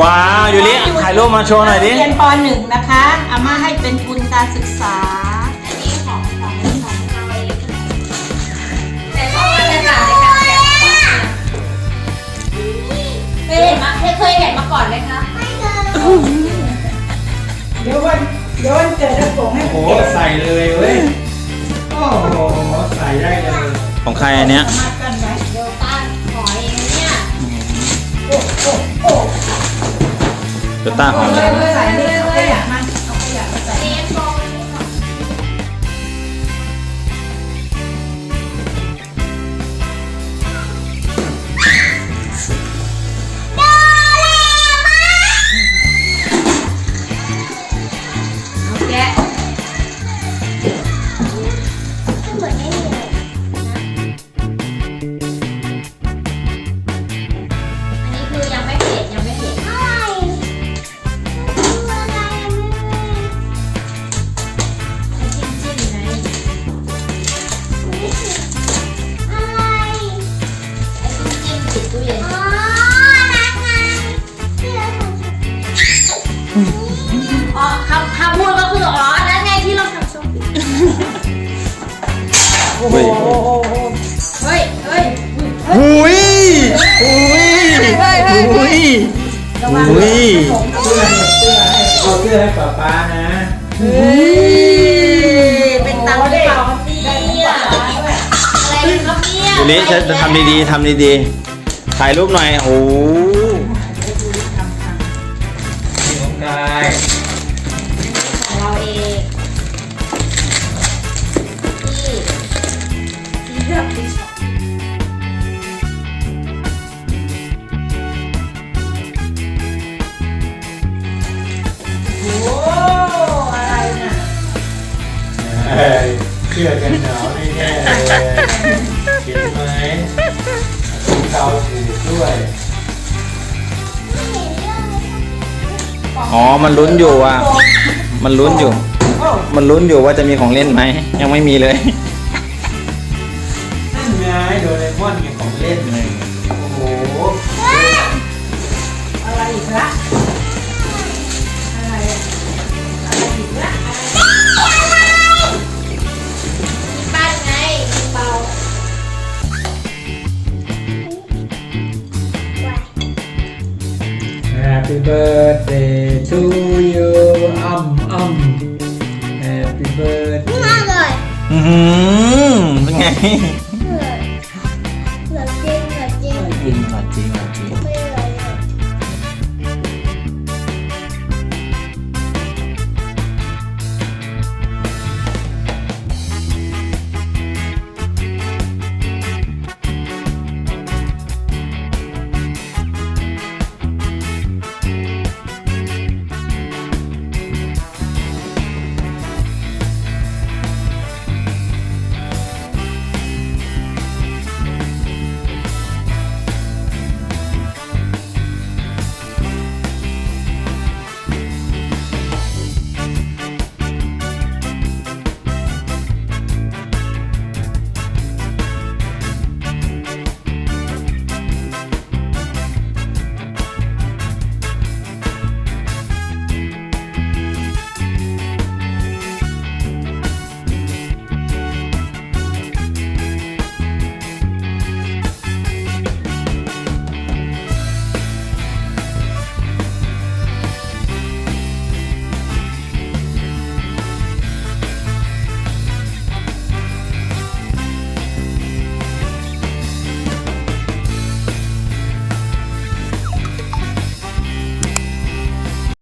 ว้าวยูริถ่ายรูปมาโชว์หน่อยดิเรียนปหนึ่งนะคะเอามาให้เป็นทุนการศึกษาอันนี้ของของของเราเองแต่ชอบบรรยากาศในการแกะเคยเห็นมาเคยเห็นมาก่อนไหมคะเดี๋ยววันเดี๋ยววันเกิดจะส่งให้โอ้โหใส่เลยเว้ยโอ้โหใส่ได้เลยของใครอันเนี้ย โตต้ อุ้ยเสื้อเนี่ยเสื้อให้เอาเสื้อให้ป๊าป๊านะเฮ้ยเป็นตังค์หรือเปล่าครับเนี่ยอะไรครับเนี่ยยูริจะจะทำดีๆทำดีๆถ่ายรูปหน่อยโอ้โหที่ของกายของเราเองที่ที่เลือกที่ชอบ เอ้ยเสื้อกันหนาวนี่แน่เลยเห็นไหมเกาถูกด้วยอ๋อ มันลุ้นอยู่อะ มันลุ้นอยู่โอ้มันลุ้นอยู่ว่าจะมีของเล่นไหม ยังไม่มีเลยนั่นไงโดเรมอนมีของเล่นเลยโอ้โห อะไรอีกละอะไรอะอะไรอีกละ Happy birthday to you. Um, um. Happy birthday. Mmm. Mmm. Mmm. Mmm. Mmm. Mmm.